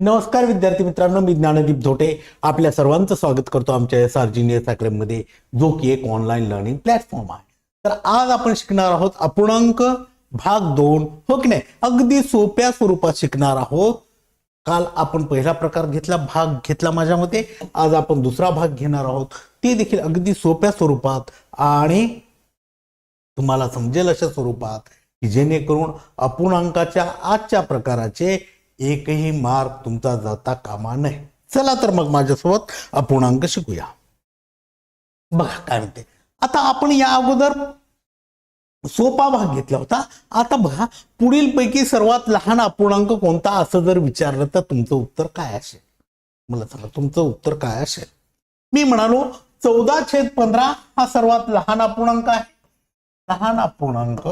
नमस्कार विद्यार्थी मित्रांनो मी ज्ञानदीप धोटे. आपल्या सर्वांचं स्वागत करतो आमच्या एस आर जिनियस अकॅडमीमध्ये जो की एक ऑनलाईन लर्निंग प्लॅटफॉर्म आहे. तर आज आपण शिकणार आहोत अपूर्णांक भाग दोन हो की नाही? अगदी सोप्या स्वरूपात शिकणार आहोत. काल आपण पहिला प्रकार घेतला भाग घेतला माझ्या मते. आज आपण दुसरा भाग घेणार आहोत. ते देखील अगदी सोप्या स्वरूपात आणि तुम्हाला समजेल अशा स्वरूपात की जेणेकरून अपूर्णांकाच्या आजच्या प्रकाराचे एकही मार्क तुमचा जाता कामा नये. चला तर मग माझ्यासोबत अपूर्णांक शिकूया. बघा काय म्हणते. आता आपण या अगोदर सोपा भाग घेतला होता. आता बघा पुढील पैकी सर्वात लहान अपूर्णांक कोणता असं जर विचारलं तर तुमचं उत्तर काय असेल? मला सांगा तुमचं उत्तर काय असेल? मी म्हणालो चौदा छेद पंधरा हा सर्वात लहान अपूर्णांक आहे. लहान अपूर्णांक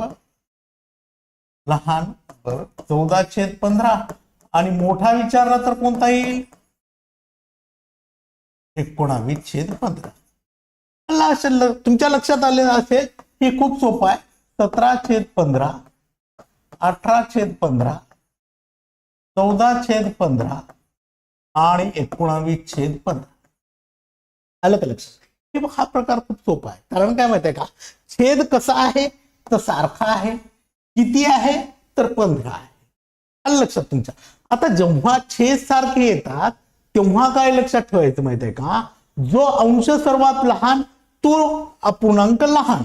लहान चौदा छेद पंधरा आणि मोठा विचारला तर कोणता येईल? एकोणावीस छेद पंधरा. असेल तुमच्या लक्षात आलेलं असेल हे खूप सोपं आहे. सतरा छेद पंधरा अठरा छेद पंधरा चौदा छेद पंधरा आणि एकोणावीस छेद पंधरा. आलं का लक्षात? हे बघ, हा प्रकार खूप सोपा आहे. कारण काय माहिती आहे का? छेद कसा आहे? तर सारखा आहे. किती आहे? तर पंधरा आहे. लक्षात तुमच्या. आता जेव्हा छेद सारखे येतात तेव्हा काय लक्षात ठेवायचं माहिती आहे का? जो अंश सर्वात लहान तो अपूर्णांक लहान.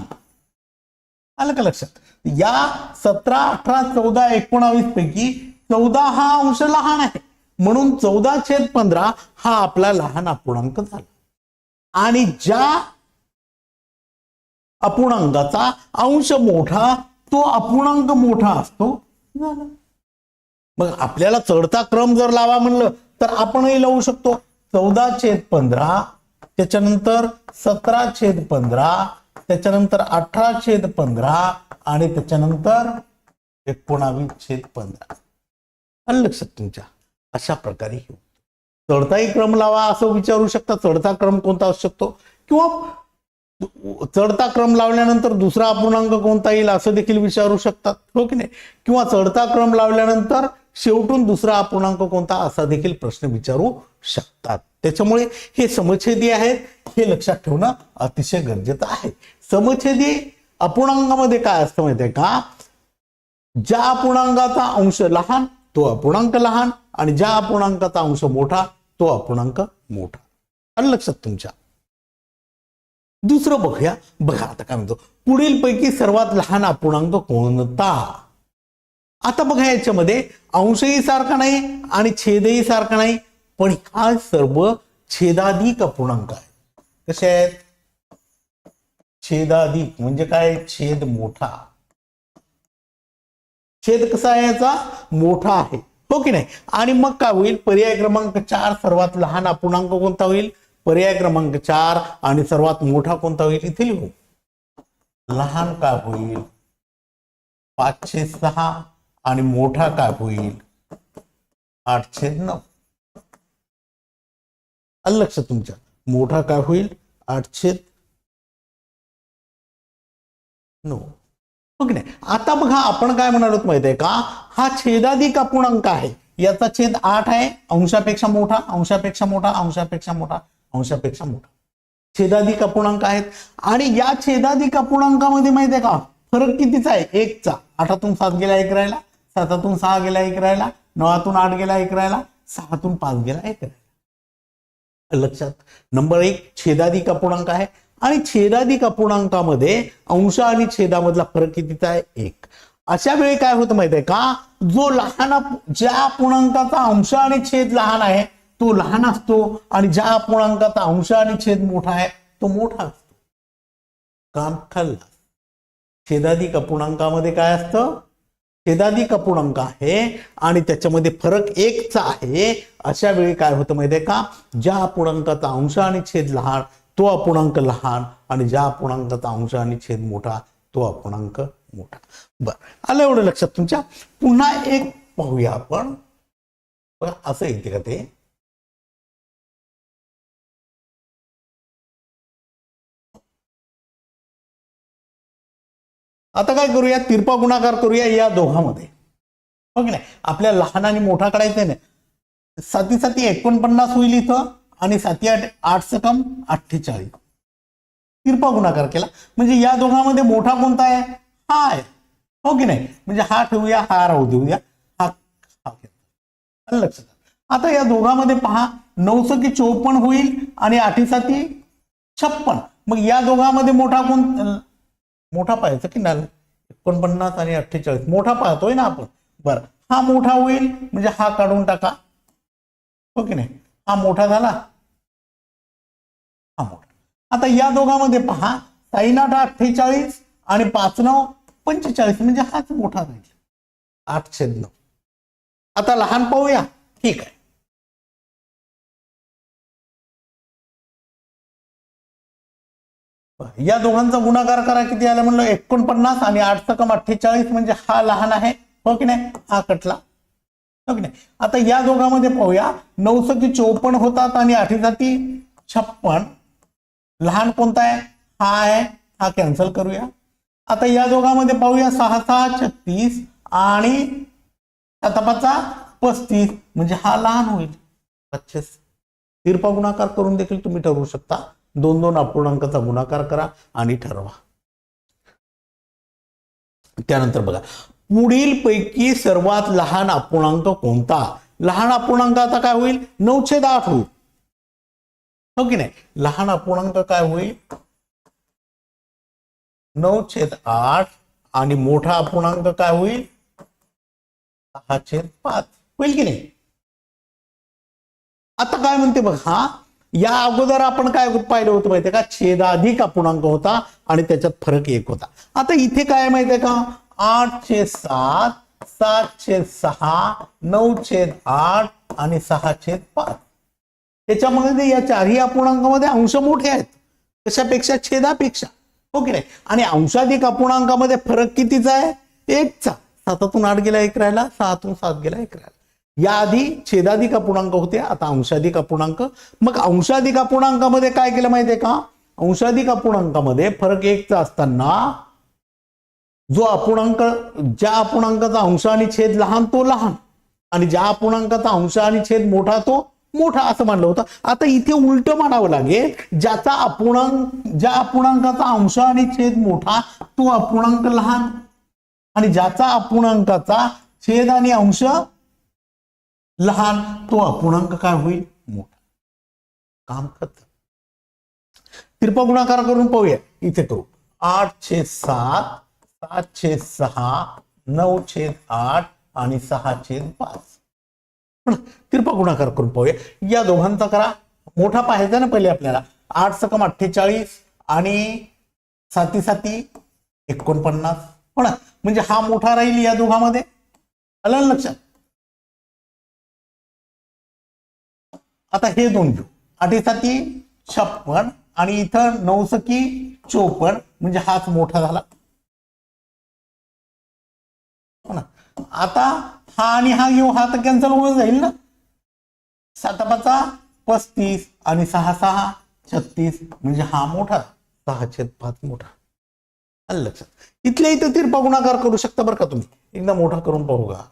आलं का लक्षात? या सतरा अठरा चौदा एकोणावीस पैकी चौदा हा अंश लहान आहे. म्हणून चौदा छेद पंधरा हा आपला लहान अपूर्णांक झाला. आणि ज्या अपूर्णांकाचा अंश मोठा तो अपूर्णांक मोठा असतो झाला. मग आपल्याला चढता क्रम जर लावा म्हणलं तर आपणही लावू शकतो. चौदा छेद पंधरा त्याच्यानंतर सतरा छेद पंधरा त्याच्यानंतर अठरा छेद पंधरा आणि त्याच्यानंतर एकोणावीस छेद पंधरा. आलं लक्षात तुमच्या अशा प्रकारे घेऊ चढताही क्रम लावा असं विचारू शकता चढता क्रम कोणता असू शकतो. किंवा चढता क्रम लावल्यानंतर दुसरा अपूर्णांक कोणता येईल असं देखील विचारू शकतात हो की नाही? किंवा चढता क्रम लावल्यानंतर शेवटून दुसरा अपूर्णांक कोणता असा देखील प्रश्न विचारू शकतात. त्याच्यामुळे हे समछेदी आहेत हे लक्षात ठेवणं अतिशय गरजेचं आहे. समछेदी अपूर्णांकामध्ये काय असतं माहितीये का? ज्या अपूर्णांकाचा अंश लहान तो अपूर्णांक लहान आणि ज्या अपूर्णांकाचा अंश मोठा तो अपूर्णांक मोठा. आणि लक्षात तुमच्या? दुसरं बघूया. बघा आता काय म्हणतो. पुढील पैकी सर्वात लहान अपूर्णांक कोणता? आता बघा याच्यामध्ये अंशही सारखा नाही आणि छेदही सारखा नाही पण हा सर्व छेदाधिक अपूर्णांक आहे. कसे आहेत? छेदाधिक म्हणजे काय? छेद मोठा. छेद कसा आहे याचा? मोठा आहे. हो की नाही? आणि मग काय होईल? पर्याय क्रमांक चार सर्वात लहान अपूर्णांक कोणता होईल? पर्याय क्रमांक चार आणि सर्वात मोठा कोणता होईल? इथे लिहू. लहान काय होईल? पाचशे सहा आणि मोठा काय होईल? आठशे नऊ. आलं लक्ष तुमच्या? मोठा काय होईल? आठशे नऊ. बघ नाही आता बघा आपण काय म्हणालो माहिती आहे का? हा छेदाधिक अपूर्णांक आहे. याचा छेद आठ आहे अंशापेक्षा मोठा अंशापेक्षा मोठा अंशापेक्षा मोठा अंशापेक्षा मोठा. छेदाधिक अपूर्णांक आहेत. आणि या छेदाधिक अपूर्णांकामध्ये माहिती आहे का? फरक कितीचा आहे? एकचा. आठातून सात गेला एक राहिला. सातातून सहा गेला एक राहिला नवातून आठ गेला एक राहिला सहातून पाच गेला एक राहिला. लक्षात. नंबर एक छेदाधिक अपूर्णांक आहे. आणि छेदाधिक अपूर्णांकामध्ये अंश आणि छेदामधला फरक कितीचा आहे? एक. अशा वेळी काय होतं माहिती आहे का? जो लहान ज्या अपूर्णांकाचा अंश आणि छेद लहान आहे तो लहान असतो. आणि ज्या अपूर्णांकाचा अंश आणि छेद मोठा आहे तो मोठा असतो. काम खाल्ला. छेदाधिक अपूर्णांकामध्ये काय असतं? छेदाधिक अपूर्णांक आहे आणि त्याच्यामध्ये फरक एकचा आहे. अशा वेळी काय होतं माहितीये का? ज्या अपूर्णांकाचा अंश आणि छेद लहान तो अपूर्णांक लहान आणि ज्या अपूर्णांकाचा अंश आणि छेद मोठा तो अपूर्णांक मोठा. बरं आलं एवढं लक्षात तुमच्या. पुन्हा एक पाहूया आपण. असं येते का ते? आता काय करूया? तिरपा गुणाकार करूया या दोघांमध्ये. हो की नाही? आपल्या लहान आणि मोठा काढायचा आहे ना. साती साती एकोणपन्नास होईल इथं आणि साती आठ आठ सकम अठ्ठेचाळीस. तिरपा गुणाकार केला. म्हणजे या दोघांमध्ये मोठा कोणता आहे? हा आहे. हो की नाही? म्हणजे हा ठेवूया हा राहू देऊया. हा हा लक्षात? आता या दोघांमध्ये पहा नऊशे की चोपन्न होईल आणि आठी साती छप्पन मग या दोघांमध्ये मोठा कोण मोठा पाहायचा की नाही? एकोणपन्नास आणि अठ्ठेचाळीस. मोठा पाहतोय ना आपण. बरं. हा मोठा होईल म्हणजे हा काढून टाका. हो की नाही? हा मोठा झाला. हा मोठा. आता या दोघांमध्ये पहा. साईन अठ्ठेचाळीस आणि पाच नऊ पंचेचाळीस म्हणजे हाच मोठा राहील. आठ छेद नऊ आता लहान पाहूया. ठीक आहे. या दोघांचा गुणाकार करा किती आला म्हणलं? एकोणपन्नास आणि आठ सकम अठ्ठेचाळीस म्हणजे हा लहान आहे. हो की नाही? हा कटला. हो की नाही? आता या दोघांमध्ये पाहूया. नऊसकी चोपन्न होतात आणि आठी जाती छप्पन. लहान कोणता आहे? हा आहे. हा कॅन्सल करूया. आता या दोघांमध्ये पाहूया सहा सहा छत्तीस आणि सातापाचा पस्तीस. म्हणजे हा लहान होईल. पच्चीस. तिरपा गुणाकार करून देखील तुम्ही ठरवू शकता. दोन दोन अपूर्णांकाचा गुणाकार करा आणि ठरवा. त्यानंतर बघा पुढील पैकी सर्वात लहान अपूर्णांक कोणता? लहान अपूर्णांक आता काय होईल? नऊशे आठ होईल. हो की नाही? लहान अपूर्णांक काय होईल? नऊ छेद आठ आणि मोठा अपूर्णांक काय होईल? सहा छेद पाच. होईल की नाही? आता काय म्हणते बघ हा? या अगोदर आपण काय पाहिलं होतं माहितीये का? छेदाधिक अपूर्णांक होता आणि त्याच्यात फरक एक होता. आता इथे काय माहितीये का? आठ छेद सात सातशे सहा नऊ छेद आठ आणि सहा छेद पाच. त्याच्यामध्ये या चारही अपूर्णांकामध्ये अंश मोठे आहेत. कशापेक्षा? छेदापेक्षा. हो की नाही? आणि अंशाधिक अपूर्णांकामध्ये फरक कितीचा आहे? एकचा. सातातून आठ गेला एक राहिला. सहातून सात गेला एक राहिला. याआधी छेदाधिक अपूर्णांक होते आता अंशाधिक अपूर्णांक मग अंशाधिक अपूर्णांकामध्ये काय केलं माहितीये का? अंशाधिक अपूर्णांकामध्ये फरक एकचा असताना जो अपूर्णांक ज्या अपूर्णांकाचा अंश आणि छेद लहान तो लहान. आणि ज्या अपूर्णांकाचा अंश आणि छेद मोठा तो मोठा असं मानलं होतं. आता इथे उलट म्हणावं लागेल ज्याचा अपूर्णांक ज्या अपूर्णांकाचा अंश आणि छेद मोठा तो अपूर्णांक लहान. आणि ज्याचा अपूर्णांकाचा छेद आणि अंश लहान तो अपूर्णांक काय होईल? मोठा. काम खत तिरपा गुणाकार करून पाहूया. इथे करू आठ छेद सात सात छेद सहा नऊ छेद आठ आणि सहा छेद पाच. तिरपा गुणाकार करून पाहूया. या दोघांचा करा. मोठा पाहायचा ना पहिले आपल्याला. आठ सकम अठ्ठेचाळीस आणि साती साती एकोणपन्नास. म्हणा म्हणजे हा मोठा राहील या दोघांमध्ये. आलं ना लक्षात? आता हे दोन घेऊ. आठी छप्पन आणि इथं नऊ चोपन्न म्हणजे हाच मोठा झाला. हो आता हा आणि हा घेऊ हा तर कॅन्सल होऊन जाईल ना. सातापाचा पस्तीस आणि सहा सहा छत्तीस म्हणजे हा मोठा. सहा छेद पाच मोठा. आलं लक्षात. इथल्या इथं तिरपा गुणाकार करू शकता बरं का तुम्ही? एकदा मोठा करून पाहू का?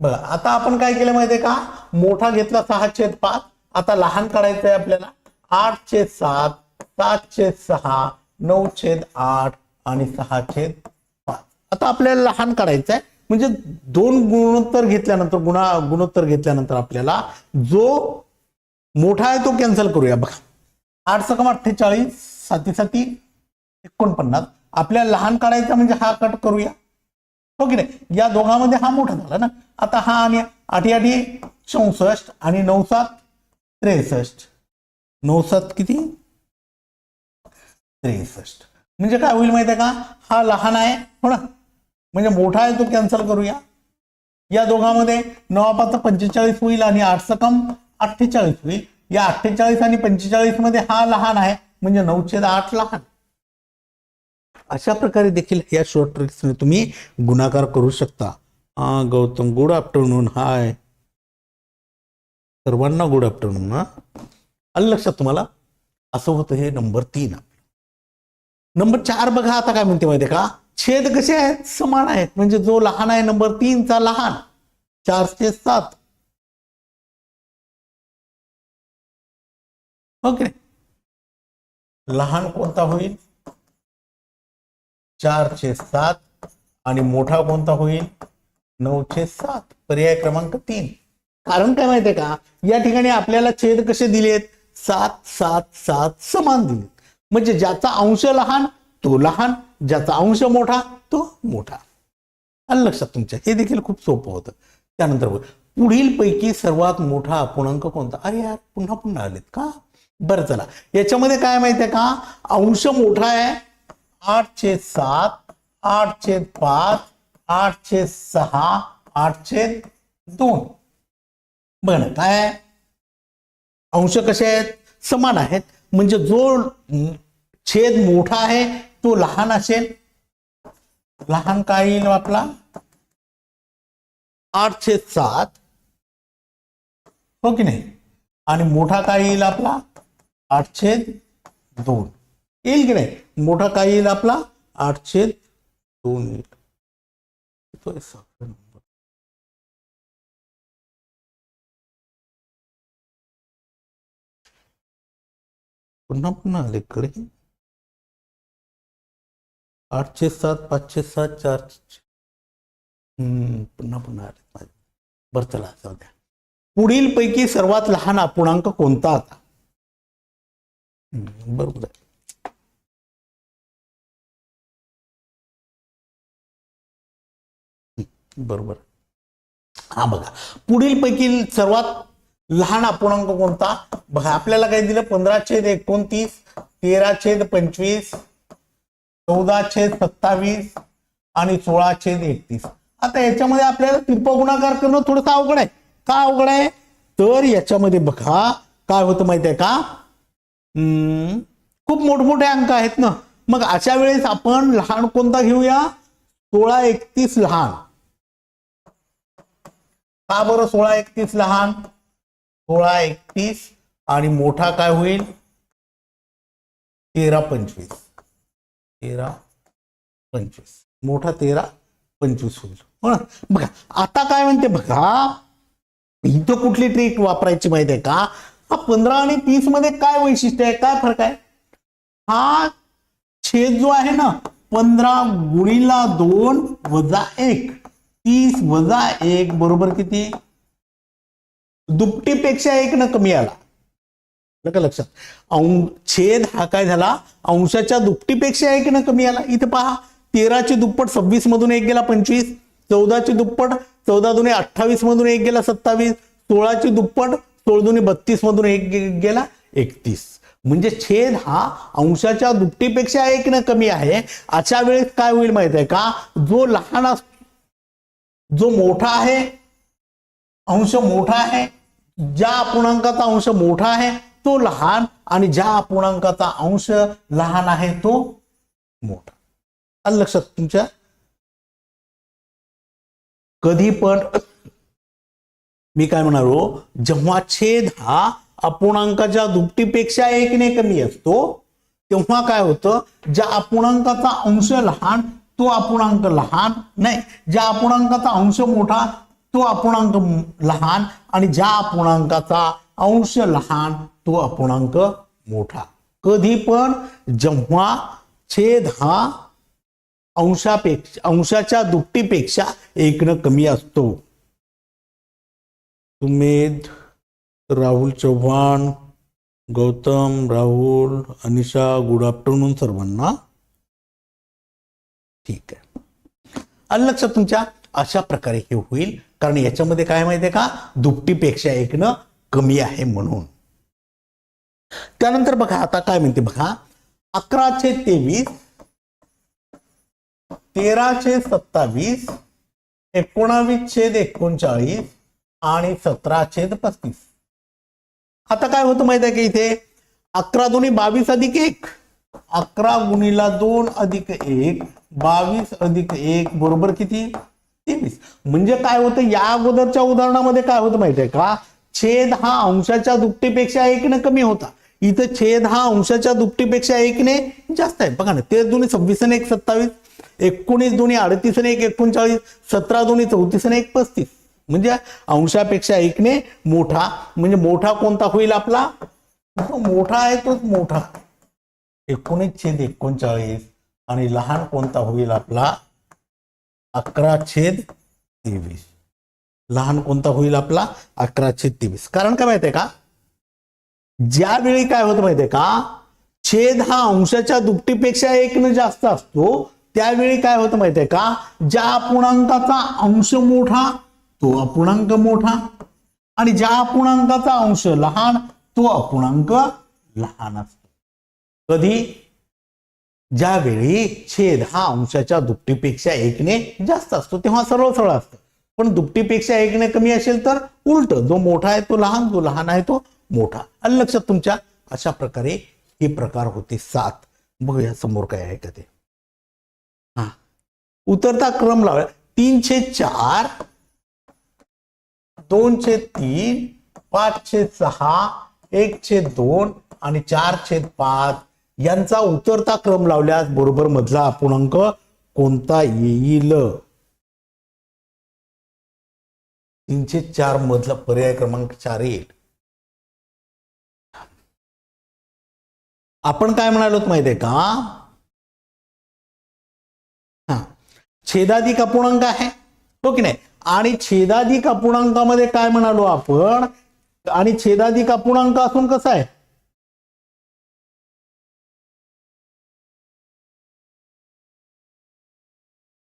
बघा आता आपण काय केलं माहितीये का? मोठा घेतला सहा छेद पाच. आता लहान काढायचं आहे आपल्याला. आठ छेद सात सात छेद सहा नऊ छेद आठ आणि सहा छेद पाच. आता आपल्याला लहान काढायचं आहे म्हणजे दोन गुणोत्तर घेतल्यानंतर गुणा गुणोत्तर घेतल्यानंतर आपल्याला जो मोठा आहे तो कॅन्सल करूया. बघा. आठ सकम अठ्ठेचाळीस साती साती एकोणपन्नास. आपल्याला लहान काढायचा म्हणजे हा कट करूया. हो की नाही? या दोघांमध्ये हा मोठा झाला ना? आता हा आणि आठी आठी चौसष्ट आणि नऊ सात त्रेसष्ट. नऊ सात किती? त्रेसष्ट. म्हणजे काय होईल माहिती आहे का? हा लहान आहे हो ना? म्हणजे मोठा आहे तो कॅन्सल करूया. या दोघांमध्ये नवापाचा पंचेचाळीस होईल आणि आठ सकम अठ्ठेचाळीस होईल. या अठ्ठेचाळीस आणि पंचेचाळीसमध्ये हा लहान आहे म्हणजे नऊचे आठ लहान. अशा प्रकारे देखील या शॉर्ट ट्रिक्सने तुम्ही गुणाकार करू शकता. हा गौतम गुड आफ्टरनून हाय सर्वांना गुड आफ्टरनून हा. आलं लक्षात तुम्हाला? असं होतं हे नंबर तीन. नंबर चार बघा आता काय म्हणते माहितीये का? छेद कसे आहेत? समान आहेत. म्हणजे जो लहान आहे नंबर तीनचा लहान. चारशे सात. हो ओके लहान कोणता होईल? चारशे सात आणि मोठा कोणता होईल? नऊशे सात. पर्याय क्रमांक तीन. कारण काय माहितीये का? या ठिकाणी आपल्याला छेद कसे दिलेत? सात सात सात समान दिलेत. म्हणजे ज्याचा अंश लहान तो लहान. ज्याचा अंश मोठा तो मोठा. आलं लक्षात तुमच्या? हे देखील खूप सोपं होतं. त्यानंतर पुढील पैकी सर्वात मोठा अपूर्णांक कोणता? अरे यार पुन्हा पुन्हा आलेत का? बरं चला. याच्यामध्ये काय माहितीये का? अंश मोठा आहे. आठशे सात आठशे पाच आठशे सहा आठशे दोन. बघ काय अंश कसे आहेत? समान आहेत. म्हणजे जो छेद मोठा आहे तो लहान असेल. लहान काय येईल आपला? आठशे सात. हो की नाही? आणि मोठा काय येईल आपला? आठशे दोन. येईल की नाही? मोठा काय येईल आपला? आठशे दोन येईल नंबर. पुन्हा पुन्हा आले आठशे सात पाचशे सात चारशे हम्म पुन्हा पुन्हा आले माझे बरं चला जाऊ द्या. पुढील पैकी सर्वात लहान अपूर्णांक कोणता आता? हम्म, बरोबर आहे. बरोबर. हा बघा. पुढील पैकी सर्वात लहान अपूर्णांक कोणता? बघा आपल्याला काय दिलं? पंधरा छेद एकोणतीस तेरा छेद पंचवीस चौदा छेद सत्तावीस आणि सोळा छेद एकतीस. आता याच्यामध्ये आपल्याला तिरपा गुणाकार करणं थोडंसं अवघड आहे. का अवघड आहे? तर याच्यामध्ये बघा काय होतं माहिती आहे का? हम्म, खूप मोठमोठे अंक आहेत ना. मग अशा वेळेस आपण लहान कोणता घेऊया? सोळा एकतीस लहान. का बरं सोळा एकतीस लहान? सोळा एकतीस आणि मोठा काय होईल? तेरा पंचवीस. तेरा पंचवीस. मोठा तेरा पंचवीस होईल. बघा आता काय म्हणते बघा इथं कुठली ट्रिक वापरायची माहिती आहे का? हा पंधरा आणि तीसमध्ये काय वैशिष्ट्य आहे? काय फरक आहे? हा छेद जो आहे ना पंधरा गुणीला दोन वजा एक. तीस वजा एक बरोबर किती? दुपटीपेक्षा एक न कमी आला. आलं का लक्षात छेद हा काय झाला? अंशाच्या दुपटीपेक्षा एक न कमी आला. इथे पहा तेराची दुप्पट सव्वीस मधून एक गेला पंचवीस चौदाची दुप्पट चौदा दुने अठ्ठावीस मधून एक गेला सत्तावीस सोळाचे दुप्पट सोळा दुने बत्तीस मधून एक गेला एकतीस. म्हणजे छेद हा अंशाच्या दुपटीपेक्षा एक न कमी आहे. अशा वेळेस काय होईल माहीत आहे का? जो लहान असतो जो मोठा आहे अंश मोठा आहे ज्या अपूर्णांकाचा अंश मोठा आहे तो लहान आणि ज्या अपूर्णांकाचा अंश लहान आहे तो मोठा. आलं लक्षात तुमच्या? कधी पण मी काय म्हणालो जेव्हा छेद हा अपूर्णांकाच्या दुपटीपेक्षा एकने कमी असतो तेव्हा काय होतं ज्या अपूर्णांकाचा अंश लहान तो अपूर्णांक लहान नाही. ज्या अपूर्णांकाचा अंश मोठा तो अपूर्णांक लहान आणि ज्या अपूर्णांकाचा अंश लहान तो अपूर्णांक मोठा. कधी पण जेव्हा छेद हा अंशापेक्षा अंशाच्या दुपटीपेक्षा एकनं कमी असतो. सुमेध राहुल चव्हाण गौतम राहुल अनिशा गुड आफ्टरनून सर्वांना ठीक आहे. आलं लक्षात तुमच्या अशा प्रकारे हे होईल. कारण याच्यामध्ये काय माहितीये का? दुपटीपेक्षा एकनं कमी आहे म्हणून. त्यानंतर बघा आता काय म्हणते बघा? अकराशे तेवीस तेराशे सत्तावीस एकोणावीस छेद एकोणचाळीस आणि सतरा छेद पस्तीस. आता काय होतं माहिती आहे की इथे? अकरा दोन्ही बावीस अधिक एक. अकरा गुणीला दोन अधिक एक बावीस अधिक एक बरोबर किती? तेवीस. म्हणजे काय होतं? या अगोदरच्या उदाहरणामध्ये काय होतं माहिती आहे का? छेद हा अंशाच्या दुपटीपेक्षा एकने कमी होता. इथं छेद हा अंशाच्या दुपटीपेक्षा एकने जास्त आहे. बघा ना ते दोन्ही सव्वीस आणि एक सत्तावीस. एकोणीस दोन्ही अडतीस आणि एक एकोणचाळीस. सतरा दोन्ही चौतीस आणि एक पस्तीस. म्हणजे अंशापेक्षा एकने मोठा. म्हणजे मोठा कोणता होईल आपला? मोठा आहे तोच मोठा. एकोणीस छेद एकोणचाळीस आणि लहान कोणता होईल आपला? अकरा छेद तेवीस. लहान कोणता होईल आपला? अकरा छेद तेवीस. कारण काय माहितीये का? ज्यावेळी काय होतं माहितीये का? छेद हा अंशाच्या दुपटीपेक्षा एक न जास्त असतो. त्यावेळी काय होतं माहितीये का? ज्या अपूर्णांकाचा अंश मोठा तो अपूर्णांक मोठा. आणि ज्या अपूर्णांकाचा अंश लहान तो अपूर्णांक लहान असतो कधी? ज्यावेळी छेद हा अंशाच्या दुपटीपेक्षा एकने जास्त असतो तेव्हा सरळ सरळ असतं. पण दुपटीपेक्षा एकने कमी असेल तर उलट जो मोठा आहे तो लहान जो लहान आहे तो मोठा. आणि लक्षात तुमच्या? अशा प्रकारे हे प्रकार होते सात. बघूया समोर काय आहे का ते. हा. उतरता क्रम लावला तीनशे चार दोन तीन पाच सहा एक छे दोन आणि चार छेद पाच. यांचा उतरता क्रम लावल्यास बरोबर मधला अपूर्णांक कोणता येईल? तीनशे चार मधला पर्याय क्रमांक चार येईल. आपण काय म्हणालो आहे का? हा. छेदाधिक अपूर्णांक आहे. हो की नाही? आणि छेदाधिक अपूर्णांकामध्ये काय म्हणालो आपण? आणि छेदाधिक अपूर्णांक असून कसं आहे?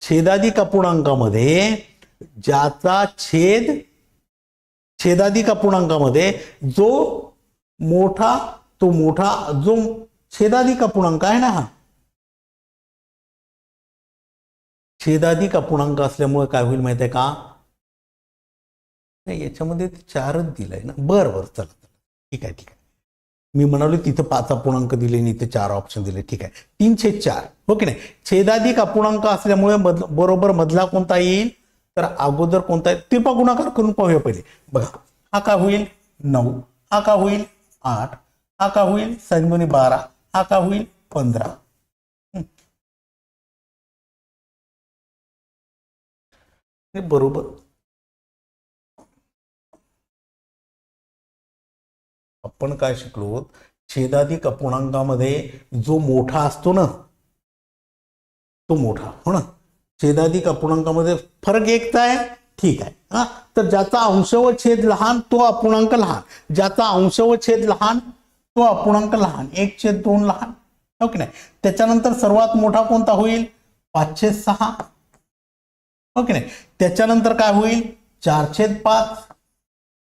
छेदाधिक अपूर्णांकामध्ये ज्याचा छेद छेदाधिक अपूर्णांकामध्ये जो मोठा तो मोठा जो छेदाधिक अपूर्णांक आहे ना हा? छेदाधिक अपूर्णांक असल्यामुळे काय होईल माहिती आहे का? नाही याच्यामध्ये चारच दिलंय ना. बरं बरं चला चला. ठीक आहे ठीक आहे. मी म्हणालो तिथं पाच अपूर्णांक दिले आणि इथे चार ऑप्शन दिले. ठीक आहे. तीनशे चार. हो की नाही? छेदाधिक अपूर्णांक असल्यामुळे मध बरोबर मधला कोणता येईल? तर अगोदर कोणता आहे तिरपा गुणाकार करून पाहूया पहिले. बघा हा का होईल? नऊ. हा का होईल? आठ. हा का होईल? संगोनी बारा. हा का होईल? पंधरा. बरोबर. आपण काय शिकलो? छेदाधिक अपूर्णांकामध्ये जो मोठा असतो ना तो मोठा हो ना? छेदाधिक अपूर्णांकामध्ये फरक एकचा आहे? ठीक आहे. हा? तर ज्याचा अंश व छेद लहान तो अपूर्णांक लहान. ज्याचा अंश व छेद लहान तो अपूर्णांक लहान. एक छेद दोन लहान. हो ओके नाही? त्याच्यानंतर सर्वात मोठा कोणता होईल? पाचशे सहा. हो ओके नाही? त्याच्यानंतर काय होईल? चारशे पाच.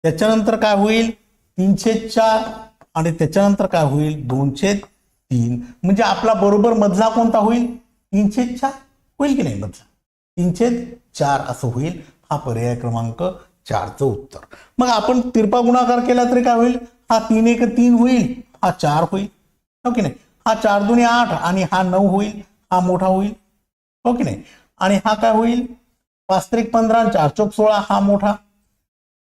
त्याच्यानंतर काय होईल? तीनशे चार आणि त्याच्यानंतर काय होईल? दोनशे तीन. म्हणजे आपला बरोबर मधला कोणता होईल? तीनशे चार होईल की नाही मधला? तीनशे चार असं होईल. हा पर्याय क्रमांक चारचं उत्तर. मग आपण तिरपा गुणाकार केला तरी काय होईल? हा तीन एक तीन होईल. हा चार होईल. हो की नाही? हा चार दोन्ही आठ आणि हा नऊ होईल. हा मोठा होईल. हो की नाही? आणि हा काय होईल? पाच त्रिक पंधरा चार चौक सोळा हा मोठा.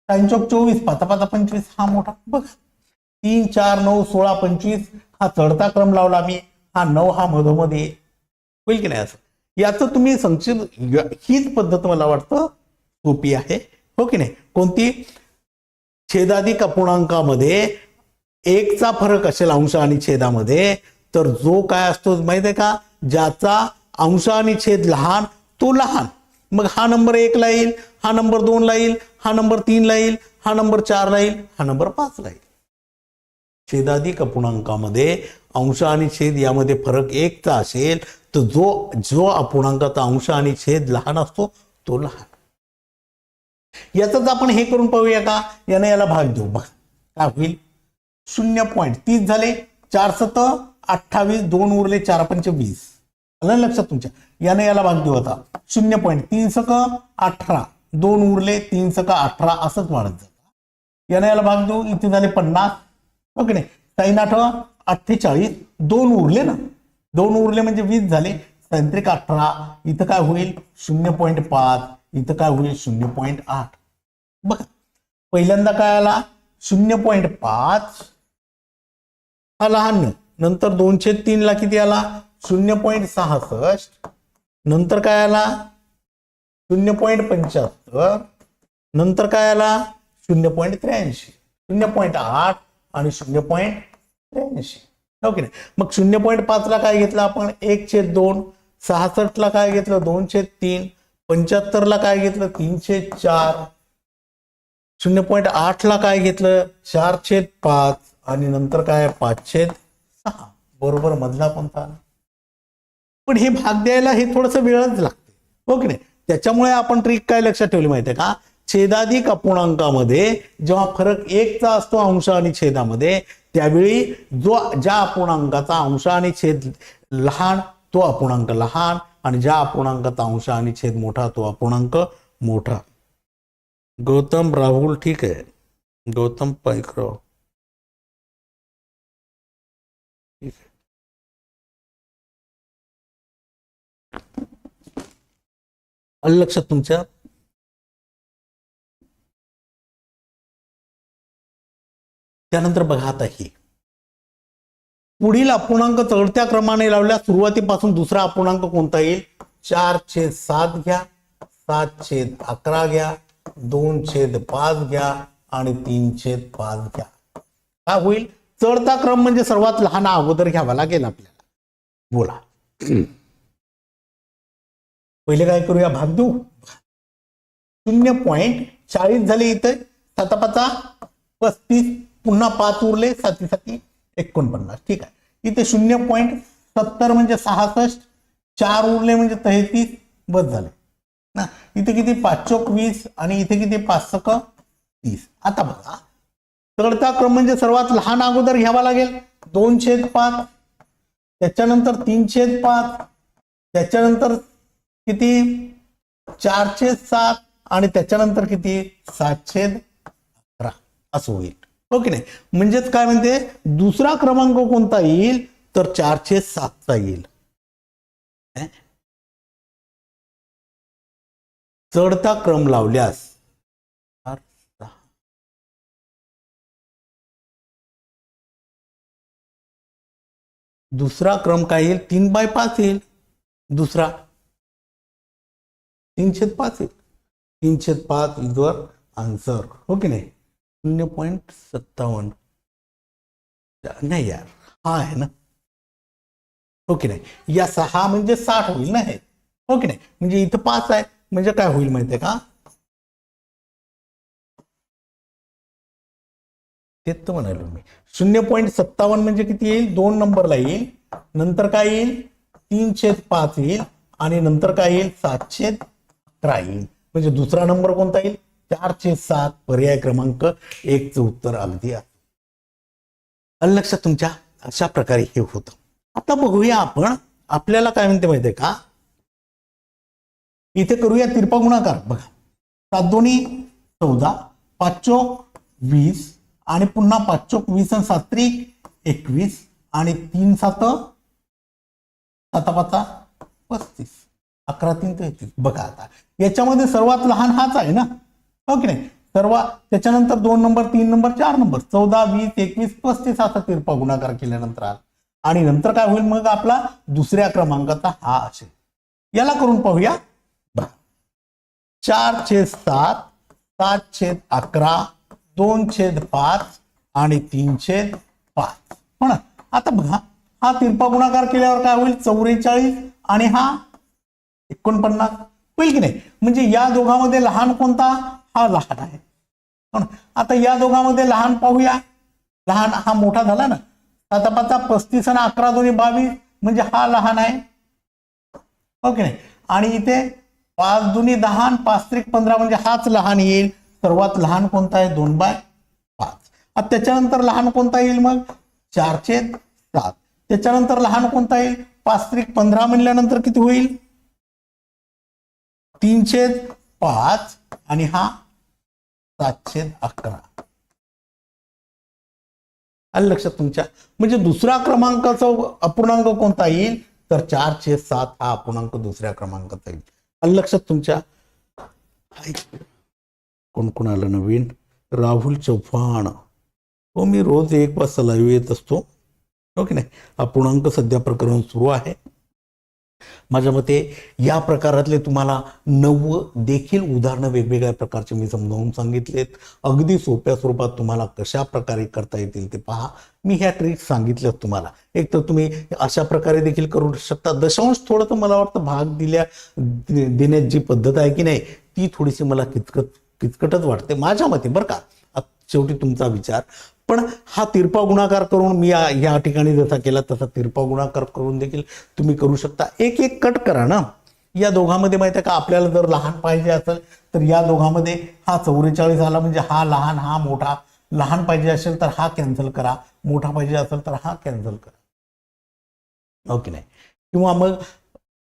तीन चौक चोवीस पाचा पाचा पंचवीस हा मोठा बघ. तीन चार नऊ सोळा पंचवीस हा चढता क्रम लावला मी. हा नऊ हा मधोमध्ये येईल. होईल की नाही असं? याचं तुम्ही संक्षिप्त हीच पद्धत मला वाटतं सोपी आहे. हो की नाही? कोणती? छेदाधिक अपूर्णांकामध्ये एकचा फरक असेल अंश आणि छेदामध्ये तर जो काय असतो माहिती आहे का? ज्याचा अंश आणि छेद लहान तो लहान. मग हा नंबर एकला येईल हा नंबर दोनला येईल हा नंबर तीनला येईल हा नंबर चारला येईल हा नंबर पाचला येईल छेदाधिक अपूर्णांकामध्ये अंश आणि छेद यामध्ये फरक एकचा असेल तर जो जो अपूर्णांकाचा अंश आणि छेद लहान असतो तो लहान. याचाच आपण हे करून पाहूया का? याने याला भाग देऊ. बघ काय होईल? शून्य पॉईंट तीस झाले चार सत अठ्ठावीस दोन उरले चार पंच वीस. आलं लक्षात तुमच्या? याने याला भाग देऊ आता. शून्य पॉईंट तीन सक अठरा. दोन उरले तीन सका अठरा असंच वाढत जातं. यानं याला भाग देऊ इथे झाले पन्नास. हो ओके नाही? साईन आठ अठ्ठेचाळीस दोन उरले ना? दोन उरले म्हणजे वीस झाले. तांत्रिक अठरा इथं काय होईल? शून्य पॉईंट पाच इथं काय होईल? शून्य पॉईंट आठ. बघा पहिल्यांदा काय आला? शून्य पॉईंट पाच हा लहान नंतर दोनशे तीनला किती आला? शून्य पॉईंट सहासष्ट. नंतर काय आला? शून्य पॉईंट पंच्याहत्तर. नंतर काय आला? शून्य पॉईंट त्र्याऐंशी. शून्य पॉईंट आठ आणि शून्य पॉईंट त्र्याऐंशी. हो ओके नाही? मग शून्य पॉईंट पाचला काय घेतलं आपण? एक छेद दोन. सहासष्टला काय घेतलं? दोन छेद तीन. पंच्याहत्तरला काय घेतलं? तीन छेद चार. शून्य पॉईंट आठला काय घेतलं? चार छेद पाच. आणि नंतर काय पाच छेद सहा. बरोबर मधला कोणता पण हे भाग द्यायला हे थोडंसं वेळच लागते. हो ओके नाही? त्याच्यामुळे आपण ट्रिक काय लक्षात ठेवली माहिती आहे का? छेदाधिक अपूर्णांकामध्ये जेव्हा फरक एकचा असतो अंश आणि छेदामध्ये त्यावेळी जो ज्या अपूर्णांकाचा अंश आणि छेद लहान तो अपूर्णांक लहान आणि ज्या अपूर्णांकाचा अंश आणि छेद मोठा तो अपूर्णांक मोठा. गौतम राहुल ठीक आहे. गौतम पैकराव आलं लक्षात तुमच्या? त्यानंतर बघा आता ही. पुढील अपूर्णांक चढत्या क्रमाने लावल्या सुरुवातीपासून दुसरा अपूर्णांक कोणता येईल? चार छेद सात घ्या सात छेद अकरा घ्या दोन छेद पाच घ्या आणि तीन छेद पाच घ्या. काय होईल? चढता क्रम म्हणजे सर्वात लहान अगोदर घ्यावा लागेल आपल्याला. बोला. पहिले काय करूया? भाग देऊ शून्य पॉईंट चाळीस झाले इथं. सातापाचा पस्तीस पुन्हा पाच उरले. साती साती एकोणपन्नास. ठीक आहे. इथे शून्य पॉईंट सत्तर म्हणजे सहासष्ट. चार उरले म्हणजे तेहतीस. बस झाले. ना? इथे किती? पाच चोक वीस आणि इथे किती? पाच सक तीस. आता बघा. चढता क्रम म्हणजे सर्वात लहान अगोदर घ्यावा लागेल. दोन छेद पाच. त्याच्यानंतर तीन छेद पाच. त्याच्यानंतर किती? चारशे सात आणि त्याच्यानंतर किती? सातशे अकरा. असं होईल. हो ओके नाही? म्हणजेच काय म्हणते? दुसरा क्रमांक कोणता येईल? तर चारशे सातचा येईल. चढता क्रम लावल्यास दुसरा क्रम काय येईल? तीन बाय पाच येईल. दुसरा तीनशे पाच येईल तीनशे पाच इजवर आन्सर हो की नाही? शून्य पॉईंट सत्तावन्न. नाही यार हा आहे ना? हो की नाही? या सहा म्हणजे साठ होईल ना हे? हो की नाही? म्हणजे इथं पाच आहे म्हणजे काय होईल माहितीये का? तेच तर म्हणालो मी. शून्य पॉईंट सत्तावन्न म्हणजे किती येईल? दोन नंबरला येईल. नंतर काय येईल? तीनशे पाच येईल. आणि नंतर काय येईल? सातशे छेद येईल म्हणजे दुसरा नंबर कोणता येईल? चारशे सात पर्याय क्रमांक एकचं उत्तर अगदी लक्षात तुमच्या अशा प्रकारे हे होतं. आता बघूया आपण आपल्याला काय म्हणते माहितीये का? इथे करूया तिरपा गुणाकार. बघा. सात दोन्ही चौदा पाच चोक वीस आणि पुन्हा पाच चोक वीस आणि सात त्रिक एकवीस आणि तीन सात साता पाचा पस्तीस. अकरा तीन तेहतीस बघा आता. याच्यामध्ये सर्वात लहान हाच आहे ना? हो ओके नाही? सर्व त्याच्यानंतर दोन नंबर तीन नंबर चार नंबर. चौदा वीस एकवीस पस्तीस असा तिरपा गुणाकार केल्यानंतर आला. आणि नंतर काय होईल मग आपला दुसऱ्या क्रमांकाचा हा असेल. याला करून पाहूया. चार छेद सात सात छेद अकरा दोन छेद पाच आणि तीन छेद पाच. हो आता बघा. हा तिरपा गुणाकार केल्यावर काय होईल? चौवेचाळीस आणि हा एकोणपन्नास होईल की नाही? म्हणजे या दोघांमध्ये लहान कोणता? हा लहान आहे. हो आता या दोघांमध्ये लहान पाहूया. लहान हा मोठा झाला ना? आता पाचा पस्तीस आणि अकरा दोन्ही बावीस म्हणजे हा लहान आहे. हो ओके नाही? आणि इथे पाच दोन्ही दहा पाच त्रिक पंधरा म्हणजे हाच लहान येईल. सर्वात लहान कोणता आहे? दोन बाय पाच. आता त्याच्यानंतर लहान कोणता येईल मग? चारशे सात. त्याच्यानंतर लहान कोणता येईल? पाच त्रिक पंधरा म्हणल्यानंतर किती होईल? तीनशे पाच आणि हा सातशे अकरा. आलं लक्षात तुमच्या? म्हणजे दुसरा क्रमांकाचा अपूर्णांक कोणता येईल? तर चारशे सात हा अपूर्णांक दुसऱ्या क्रमांकाचा येईल. आलं लक्षात तुमच्या? कोण कोण आलं नवीन? राहुल चव्हाण. हो मी रोज एक वाजता लाईव्ह येत असतो. ओके की नाही? अपूर्णांक सध्या प्रकरण सुरू आहे. माझ्या मते या प्रकारातले तुम्हाला नऊ देखील उदाहरणं वेगवेगळ्या प्रकारचे मी समजावून सांगितलेत. अगदी सोप्या स्वरूपात तुम्हाला कशा प्रकारे करता येतील ते पहा. मी ह्या ट्रिक सांगितल्यात तुम्हाला. एक तर तुम्ही अशा प्रकारे देखील करू शकता. दशांश थोडं तर मला वाटतं भाग दिल्या देण्यात जी पद्धत आहे की नाही ती थोडीशी मला किचकट किचकटच वाटते. माझ्या मते बरं का. शेवटी तुमचा विचार. पण हा तिरपा गुणाकार करून मी या ठिकाणी जसा केला तसा तिरपा गुणाकार करून देखील तुम्ही करू शकता. एक एक कट करा ना. या दोघांमध्ये माहिती आहे का आपल्याला जर लहान पाहिजे असेल तर या दोघांमध्ये हा चौवेचाळीस आला म्हणजे हा लहान हा मोठा. लहान पाहिजे असेल तर हा कॅन्सल करा. मोठा पाहिजे असेल तर हा कॅन्सल करा. हो ओके नाही? किंवा मग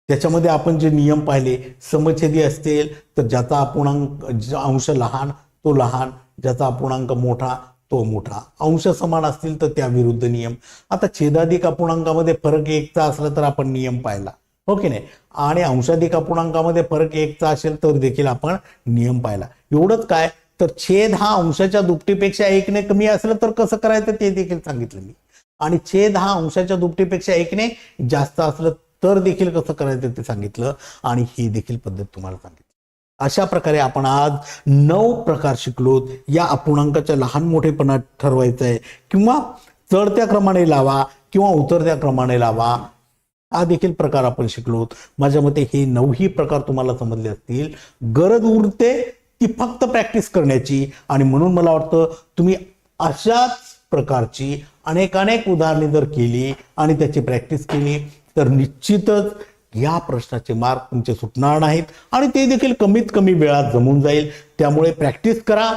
त्याच्यामध्ये आपण जे नियम पाहिले समछेदी असतील तर ज्याचा अपूर्णांक अंश लहान तो लहान. ज्याचा अपूर्णांक मोठा तो मोठा. अंश समान असतील तर त्या विरुद्ध नियम. आता छेदाधिक अपूर्णांकामध्ये फरक एकचा असला तर आपण नियम पाहिला. हो की नाही? आणि अंशाधिक अपूर्णांकामध्ये फरक एकचा असेल तर देखील आपण नियम पाहिला. एवढंच काय? तर छेद हा अंशाच्या दुपटीपेक्षा एकने कमी असलं तर कसं करायचं ते देखील सांगितलं मी. आणि छेद हा अंशाच्या दुपटीपेक्षा एकने जास्त असलं तर देखील कसं करायचं ते सांगितलं. आणि ही देखील पद्धत तुम्हाला सांगितली. अशा प्रकारे आपण आज नऊ प्रकार शिकलो. या अपूर्णांकाच्या लहान मोठेपणा ठरवायचं आहे किंवा चढत्या क्रमाने लावा किंवा उतरत्या क्रमाने लावा. हा देखील प्रकार आपण शिकलो. माझ्या मते हे नऊही प्रकार तुम्हाला समजले असतील. गरज उरते ती फक्त प्रॅक्टिस करण्याची. आणि म्हणून मला वाटतं तुम्ही अशाच प्रकारची अनेक अनेक उदाहरणे जर केली आणि त्याची प्रॅक्टिस केली तर निश्चितच या प्रश्नाचे मार्क तुमचे सुटणार नाहीत आणि ते देखील कमीत कमी वेळात जमून जाईल. त्यामुळे प्रॅक्टिस करा.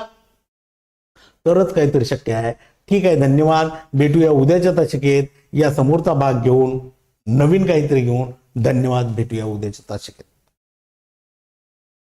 तरच काहीतरी शक्य आहे. ठीक आहे धन्यवाद. भेटूया उद्याच्या तासिकेत. या समोरचा भाग घेऊन नवीन काहीतरी घेऊन धन्यवाद. भेटूया उद्याच्या तासिकेत.